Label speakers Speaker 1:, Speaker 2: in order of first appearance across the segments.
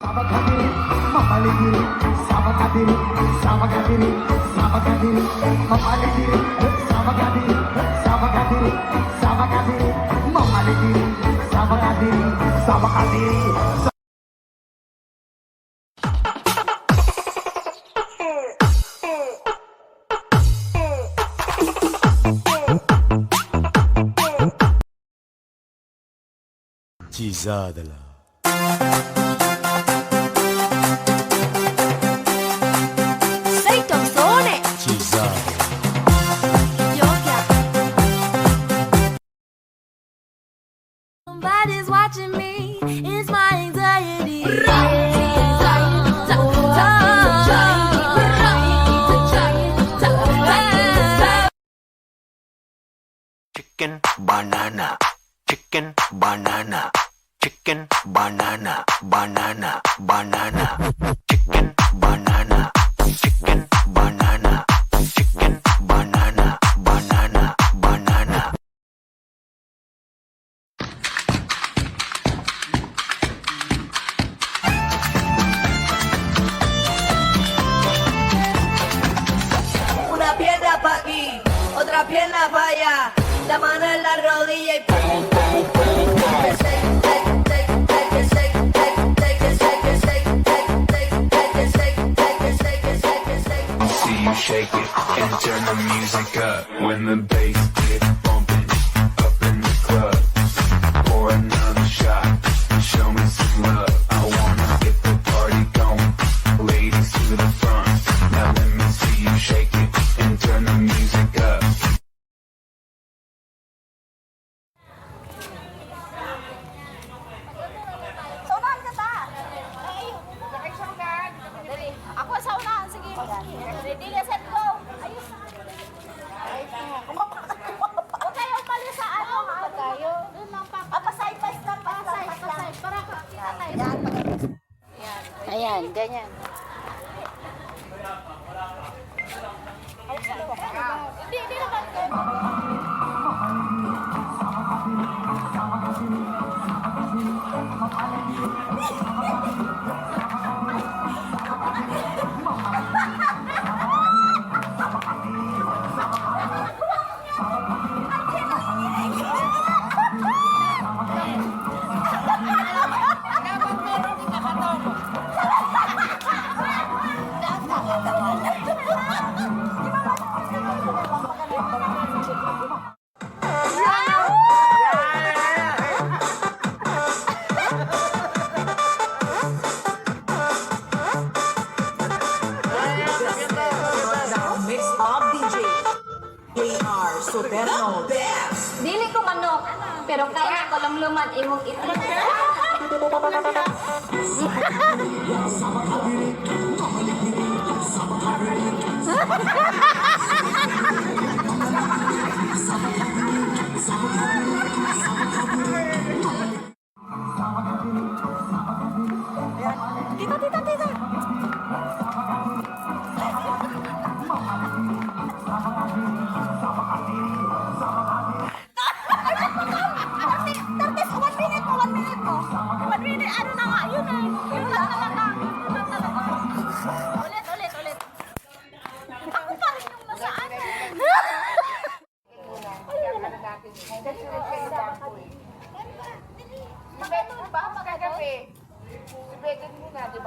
Speaker 1: Sabakadiri, mamaligiri, sabakadiri, sabakadiri, sabakadiri, mamaligiri, sabakadiri, sabakadiri, sabakadiri, mamaligiri, sabakadiri, sabakadiri.
Speaker 2: Cizadala.
Speaker 3: Chicken banana. Chicken banana. Chicken banana. Banana. Banana
Speaker 4: la mano en la rodilla y pum, pum, pum, pum. Shake
Speaker 5: it and turn the music up when the bass
Speaker 6: hits.
Speaker 7: Ayan, ganyan.
Speaker 6: Pero kaya ko lang luman imong itlog. Ha ha ha!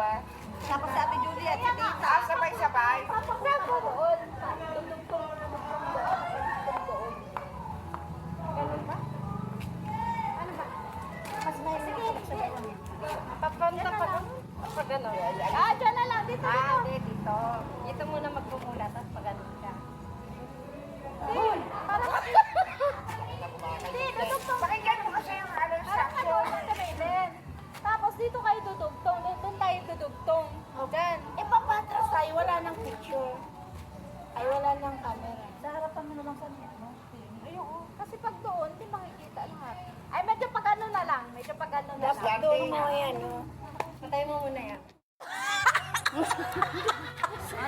Speaker 6: Ba?
Speaker 4: Tapos si Ate Julia, si Tita.
Speaker 7: Ah, sabay-sabay.
Speaker 6: Ko doon.
Speaker 7: Papunta pa doon. Pag ano,
Speaker 6: Ah, dyan na lang. Dito,
Speaker 7: Ah,
Speaker 6: dito.
Speaker 7: hindi, dito. Dito muna magpumula, tapos pag ano ka.
Speaker 6: Doon. Tayo dudugtong. Gan.
Speaker 7: Ipapatras tayo, wala nang picture.
Speaker 6: Ay, wala lang camera. Sa harapan mo na lang sa ano. Ay, oo. Kasi pag doon, hindi makikita lahat. Ay, medyo pag ano na lang. Medyo pag ano na lang.
Speaker 7: Doon mo yan, no? Patay mo muna yan.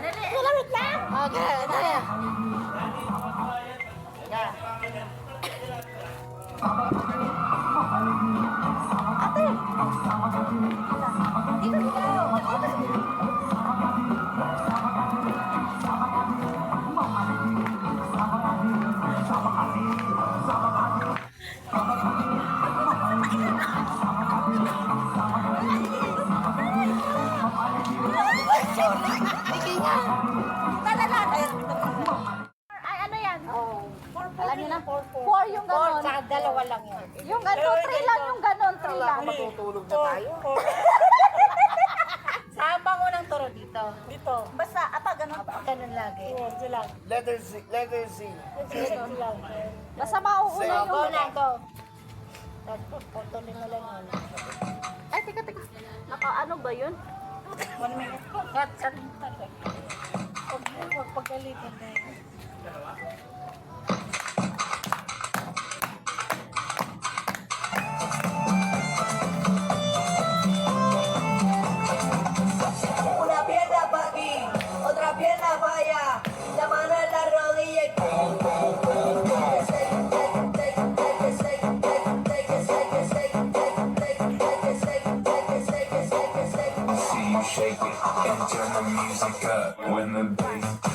Speaker 6: Lalawit lang!
Speaker 7: Okay, ano yan?
Speaker 6: Ate! Ano Alam niyo na, 4 yung ganon.
Speaker 7: Dalawa lang yun.
Speaker 6: Yung ano, lang yung ganon, 3 lang.
Speaker 7: Matutulog na tayo. Sama ko ng turo dito. Dito.
Speaker 6: Basta apa, ganon.
Speaker 7: Ganun lagi.
Speaker 6: Ito lang.
Speaker 1: Letter Z, letter Z.
Speaker 6: Basta mauuna yung...
Speaker 7: Go na, go. Putulin mo lang yun.
Speaker 6: Ay, tika, tika. Naka, ano ba yun?
Speaker 7: One minute. Cut, cut. Huwag huwag pagalitin na yun.
Speaker 5: And turn the music up when the bass